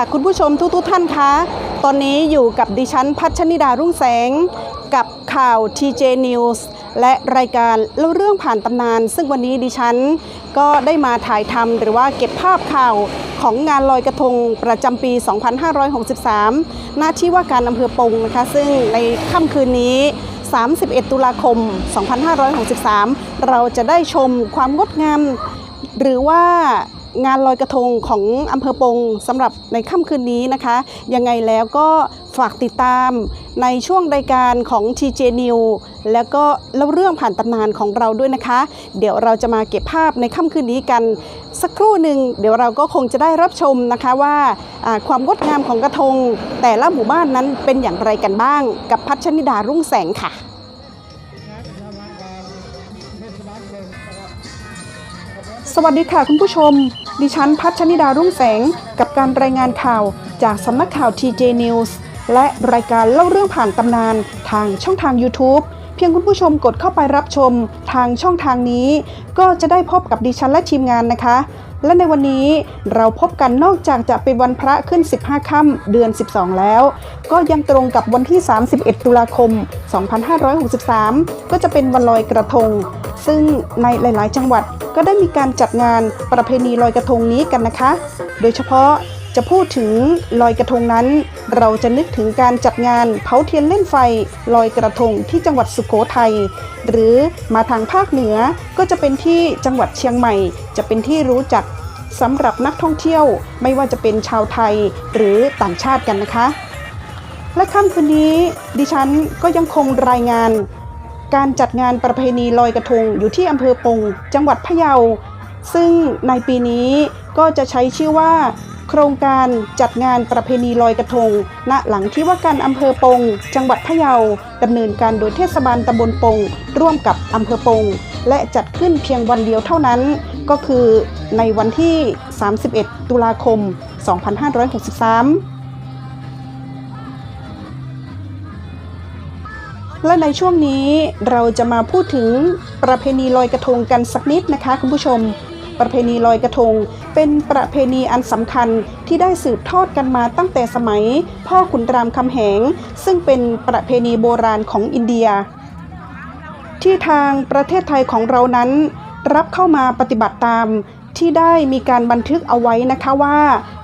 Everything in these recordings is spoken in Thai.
ค่ะคุณผู้ชมทุกๆท่านคะ ตอนนี้อยู่กับดิฉันพัชนิดารุ่งแสง กับข่าว TJ News และรายการเล่าเรื่องผ่านตำนาน ซึ่งวันนี้ดิฉันก็ได้มาถ่ายทำหรือว่าเก็บภาพข่าวของงานลอยกระทงประจำปี 2563ณที่ว่าการอำเภอปงนะคะ ซึ่งในค่ำคืนนี้ 31 ตุลาคม 2563 เราจะได้ชมความงดงามหรือว่า งานลอยกระทงของอำเภอปงสำหรับในค่ำคืนนี้นะคะ ยังไงแล้วก็ฝากติดตามในช่วงรายการของ TJ New แล้วก็เล่าเรื่องผ่านตำนานของเราด้วยนะคะ เดี๋ยวเราจะมาเก็บภาพในค่ำคืนนี้กัน สักครู่หนึ่งเดี๋ยวเราก็คงจะได้รับชมนะคะว่าความงดงามของกระทง แต่ละหมู่บ้านนั้นเป็นอย่างไรกันบ้าง กับพัชนิดารุ่งแสงค่ะ สวัสดีค่ะคุณผู้ชม ดิฉันพัชนิดารุ่งแสง กับการรายงานข่าวจากสำนักข่าว TJ News และรายการเล่าเรื่องผ่านตำนานทางช่องทาง YouTube เพียงคุณผู้ชมกดเข้าไปรับชมทางช่องทางนี้ ก็จะได้พบกับดิฉันและทีมงานนะคะ และในวันนี้เราพบกันนอกจากจะเป็นวันพระขึ้น 15 ค่ำเดือน 12 แล้ว ก็ยังตรงกับวันที่ 31 ตุลาคม 2563 ก็จะเป็นวันลอยกระทง ซึ่งในหลาย ๆ จังหวัดก็ได้มีการจัดงานประเพณีลอยกระทงนี้กันนะคะ โดยเฉพาะจะพูดถึงลอยกระทงนั้น เราจะนึกถึงการจัดงานเผาเทียนเล่นไฟลอยกระทงที่จังหวัดสุโขทัยหรือมาทางภาคเหนือก็จะเป็นที่จังหวัดเชียงใหม่ จะเป็นที่รู้จักสำหรับนักท่องเที่ยวไม่ว่าจะเป็นชาวไทยหรือต่างชาติกันนะคะ และค่ำคืนนี้ดิฉันก็ยังคงรายงาน การจัดงานประเพณีลอยกระทงอยู่ที่อำเภอปงจังหวัดพะเยา ซึ่งในปีนี้ก็จะใช้ชื่อว่า โครงการจัดงานประเพณีลอยกระทง ณหลังที่ว่าการอำเภอปง จังหวัดพะเยาดำเนินการโดยเทศบาลตำบลปง ร่วมกับอำเภอปง และจัดขึ้นเพียงวันเดียวเท่านั้น ก็คือในวันที่ 31 ตุลาคม 2563 และในช่วงนี้เราจะมาพูดถึงประเพณีลอยกระทงกันสักนิดนะคะคุณผู้ชม ประเพณีลอยกระทง เป็นประเพณีอันสำคัญที่ได้สืบทอดกันมาตั้งแต่สมัย พ่อขุนรามคำแหง ซึ่งเป็นประเพณีโบราณของอินเดีย ที่ทางประเทศไทยของเรานั้นรับเข้ามาปฏิบัติตามที่ได้มีการบันทึกเอาไว้นะคะว่า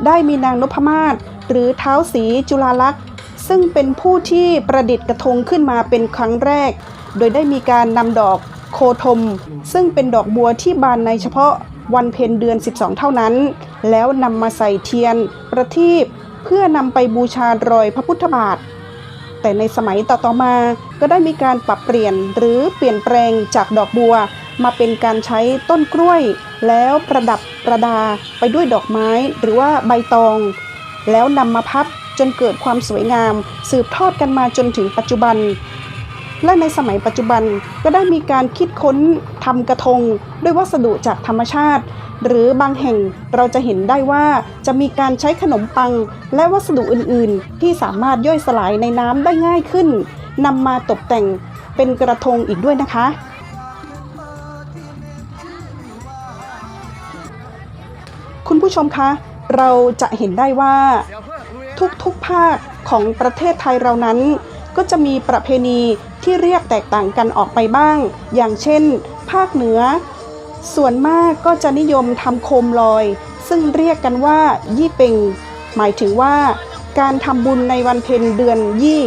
ได้มีนางนพมาศหรือเท้าสีจุฬาลักษณ์ ซึ่งเป็นผู้ที่ประดิษฐ์กระทงขึ้นมาเป็นครั้งแรก โดยได้มีการนำดอกโคธม ซึ่งเป็นดอกบัวที่บานในเฉพาะวันเพ็ญเดือน 12 เท่านั้น แล้วนำมาใส่เทียนประทีปเพื่อนำไปบูชารอยพระพุทธบาท แต่ในสมัยต่อๆมาก็ได้มีการปรับเปลี่ยนหรือเปลี่ยนแปลงจากดอกบัว มาเป็นการใช้ต้นกล้วย แล้วประดับประดาไปด้วยดอกไม้หรือว่าใบตอง แล้วนำมาพับ จนเกิดความสวยงาม สืบทอดกันมาจนถึงปัจจุบัน และในสมัยปัจจุบันก็ได้มีการคิดค้นทำกระทง ด้วยวัสดุจากธรรมชาติ หรือบางแห่งเราจะเห็นได้ว่าจะมีการใช้ขนมปัง และวัสดุอื่นๆ ที่สามารถย่อยสลายในน้ำได้ง่ายขึ้นนำมาตกแต่งเป็นกระทงอีกด้วยนะคะคุณผู้ชมคะ เราจะเห็นได้ว่า ทุกๆภาคของประเทศไทยเรานั้น ก็จะมีประเพณีที่เรียกแตกต่างกันออกไปบ้าง อย่างเช่น ภาคเหนือ ส่วนมากก็จะนิยมทำโคมลอย ซึ่งเรียกกันว่า ยี่เป็งหมายถึงว่า การทำบุญในวันเพ็ญเดือนยี่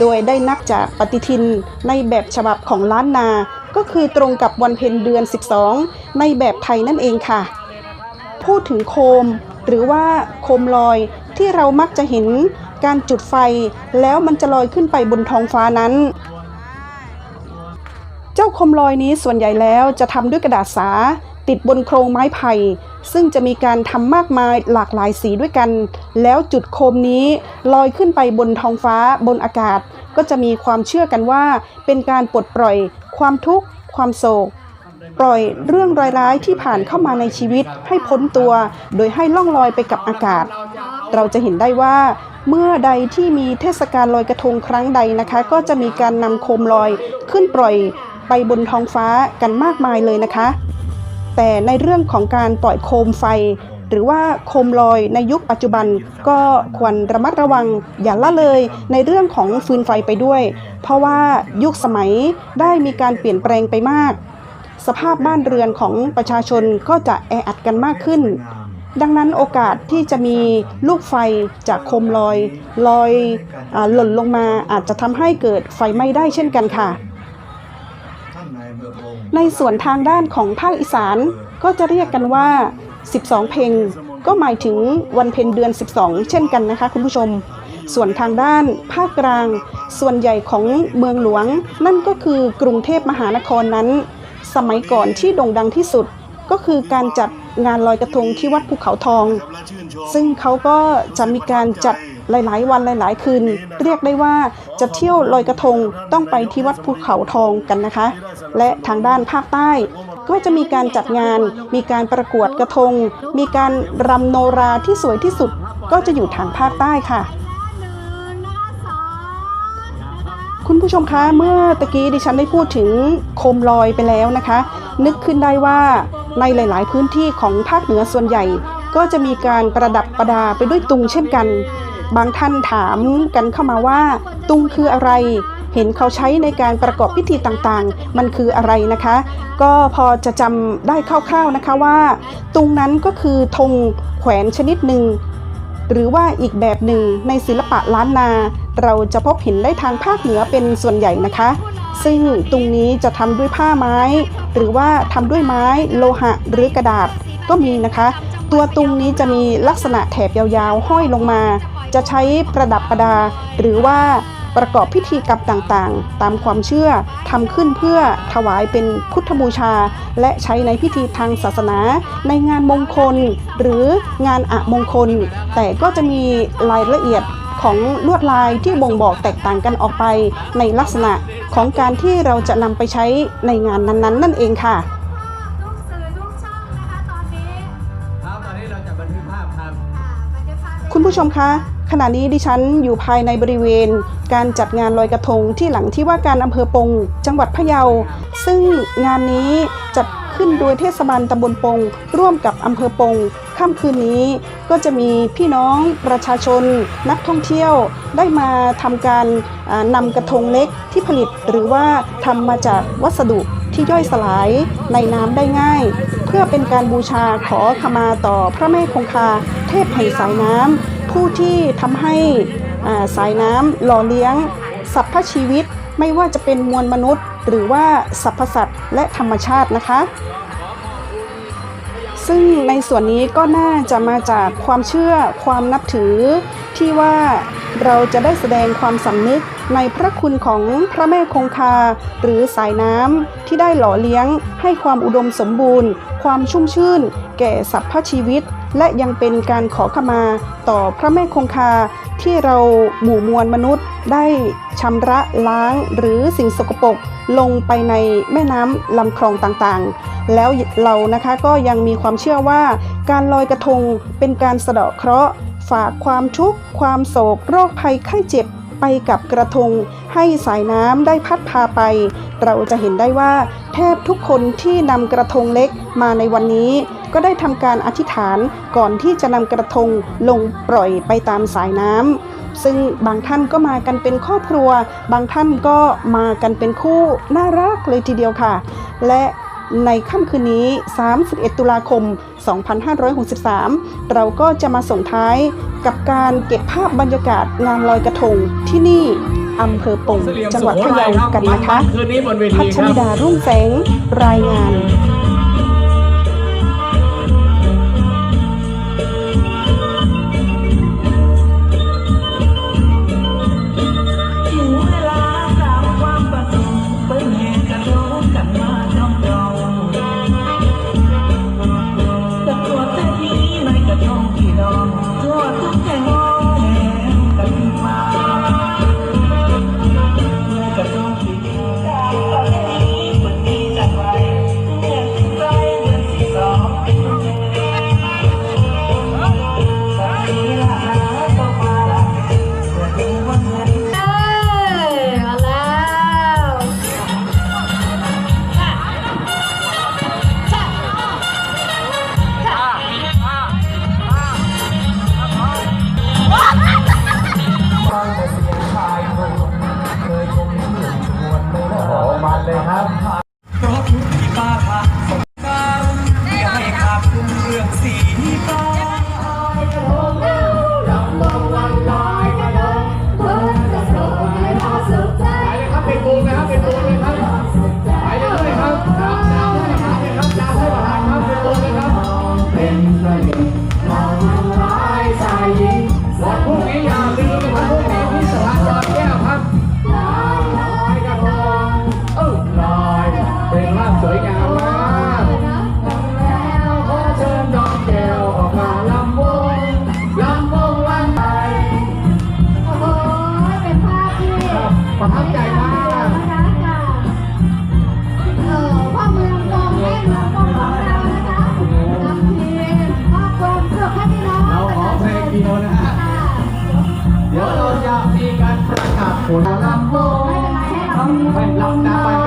โดยได้นับจากปฏิทินในแบบฉบับของล้านนา ก็คือตรงกับวันเพ็ญเดือน 12 ในแบบไทยนั่นเองค่ะ พูดถึงโคมหรือว่าโคมลอย ที่เรามักจะเห็นการจุดไฟ แล้วมันจะลอยขึ้นไปบนท้องฟ้านั้น เจ้าคมลอยนี้ส่วนใหญ่แล้วจะทำด้วยกระดาษสา ติดบนโครงไม้ไผ่ซึ่งจะมีการทำมากมายหลากหลายสีด้วยกัน แล้วจุดโคมนี้ลอยขึ้นไปบนท้องฟ้าบนอากาศ ก็จะมีความเชื่อกันว่า เป็นการปลดปล่อย ความทุกข์ ความโศกปล่อยเรื่องร้ายๆที่ผ่านเข้ามาในชีวิตให้พ้นตัว โดยให้ล่องลอยไปกับอากาศ เราจะเห็นได้ว่าเมื่อใดที่มีเทศกาลลอยกระทงครั้งใดนะคะ ก็จะมีการนำโคมลอยขึ้นปล่อยไปบนท้องฟ้ากันมากมายเลยนะคะ แต่ในเรื่องของการปล่อยโคมไฟ หรือว่าโคมลอยในยุคปัจจุบันก็ควรระมัดระวังอย่าละเลยในเรื่องของฟืนไฟไปด้วย เพราะว่ายุคสมัยได้มีการเปลี่ยนแปลงไปมาก สภาพบ้านเรือนของประชาชนก็จะแออัดกันมากขึ้น ดังนั้นโอกาสที่จะมีลูกไฟจากโคมลอยลอยอหล่นลงมาอาจจะทำให้เกิดไฟไหม้ได้เช่นกันค่ะ ในส่วนทางด้านของภาคอีสานก็จะเรียกกันว่า 12 เพลงก็หมายถึงวันเพ็ญเดือน 12 เช่นกันนะคะคุณผู้ชม ส่วนทางด้านภาคกลาง ส่วนใหญ่ของเมืองหลวง นั่นก็คือกรุงเทพมหานครนั้น สมัยก่อนที่โด่งดังที่สุดก็คือการจัด งานลอยกระทงที่วัดภูเขาทอง ซึ่งเขาก็จะมีการจัดหลาย ๆ วันหลาย ๆ คืน เรียกได้ว่าจะเที่ยวลอยกระทงต้องไปที่วัดภูเขาทองกันนะคะ และทางด้านภาคใต้ ก็จะมีการจัดงาน มีการประกวดกระทง มีการรำโนราที่สวยที่สุด ก็จะอยู่ทางภาคใต้ค่ะคุณผู้ชมคะเมื่อตะกี้ดิฉันได้พูดถึงโคมลอยไปแล้วนะคะ นึกขึ้นได้ว่า ในหลาย ๆ พื้นที่ของภาคเหนือส่วนใหญ่ ก็จะมีการประดับประดาไปด้วยตุงเช่นกัน บางท่านถามกันเข้ามาว่า ตุงคืออะไร เห็นเขาใช้ในการประกอบพิธีต่างๆ มันคืออะไรนะคะ ก็พอจะจำได้คร่าว ๆนะคะว่า ตุงนั้นก็คือธงแขวนชนิดหนึ่งหรือว่าอีกแบบหนึ่งในศิลปะล้านนา เราจะพบเห็นได้ทางภาคเหนือเป็นส่วนใหญ่นะคะ ซึ่งตรงนี้จะทำด้วยผ้าไม้ หรือว่าทำด้วยไม้โลหะหรือกระดาษก็มีนะคะ ตัวตุงนี้จะมีลักษณะแถบยาวๆ ห้อยลงมา จะใช้ประดับประดา หรือว่าประกอบพิธีกรรมต่างๆ ตามความเชื่อทำขึ้นเพื่อถวายเป็นพุทธบูชา และใช้ในพิธีทางศาสนา ในงานมงคล หรืองานอะมงคล แต่ก็จะมีรายละเอียด ของลวดลายที่บ่งบอกแตกต่างกันออกไปในลักษณะของการที่เราจะนำไปใช้ในงานนั้นๆ นั่นเองค่ะทุกสื่อทุกช่องนะคะตอนนี้ครับตอนนี้เราจะบันทึกภาพครับค่ะบันทึกภาพคุณผู้ชมคะขณะนี้ดิฉันอยู่ภายในบริเวณ การจัดงานลอยกระทงที่หลังที่ว่าการอำเภอปง จังหวัดพะเยา ซึ่งงานนี้จัดขึ้นโดยเทศบาลตำบลปง ร่วมกับอำเภอปง ค่ำคืนนี้ก็จะมีพี่น้องประชาชนนักท่องเที่ยวได้มาทำการนำกระทงเล็กที่ผลิตหรือว่าทำมาจากวัสดุที่ย่อยสลายในน้ำได้ง่าย เพื่อเป็นการบูชาขอขมาต่อพระแม่คงคาเทพแห่งสายน้ำผู้ที่ทำให้สายน้ำหล่อเลี้ยงสรรพชีวิตไม่ว่าจะเป็นมวลมนุษย์ หรือว่าสรรพสัตว์และธรรมชาตินะคะ ซึ่งในส่วนนี้ก็น่าจะมาจากความเชื่อความนับถือ ที่ว่าเราจะได้แสดงความสำนึกในพระคุณของพระแม่คงคา หรือสายน้ำที่ได้หล่อเลี้ยง ให้ความอุดมสมบูรณ์ ความชุ่มชื่น แก่สรรพชีวิต และยังเป็นการขอขมาต่อพระแม่คงคา ที่เราหมู่มวลมนุษย์ได้ชำระล้างหรือสิ่งสกปรกลงไปในแม่น้ำลำคลองต่างๆ แล้วเรานะคะก็ยังมีความเชื่อว่า การลอยกระทงเป็นการสะเดาะเคราะห์ ฝากความทุกข์ความโศกโรคภัยไข้เจ็บ ไปกับกระทง ให้สายน้ำได้พัดพาไป เราจะเห็นได้ว่า แทบทุกคนที่นำกระทงเล็กมาในวันนี้ ก็ได้ทำการอธิษฐานก่อนที่จะนำกระทงลงปล่อยไปตามสายน้ำซึ่งบางท่านก็มากันเป็นครอบครัว บางท่านก็มากันเป็นคู่น่ารักเลยทีเดียวค่ะ และ ในค่ำคืนนี้ 31 ตุลาคม 2563 เราก็จะมาส่งท้ายกับการเก็บภาพบรรยากาศงานลอยกระทงที่นี่อำเภอปงเสลี่ยมจังหวัดสุพะโขทัเยายครับกันนะคะคืนนี้บนเวพัทีชครัริบดารุ่งแสงรายงาน ประกาศผ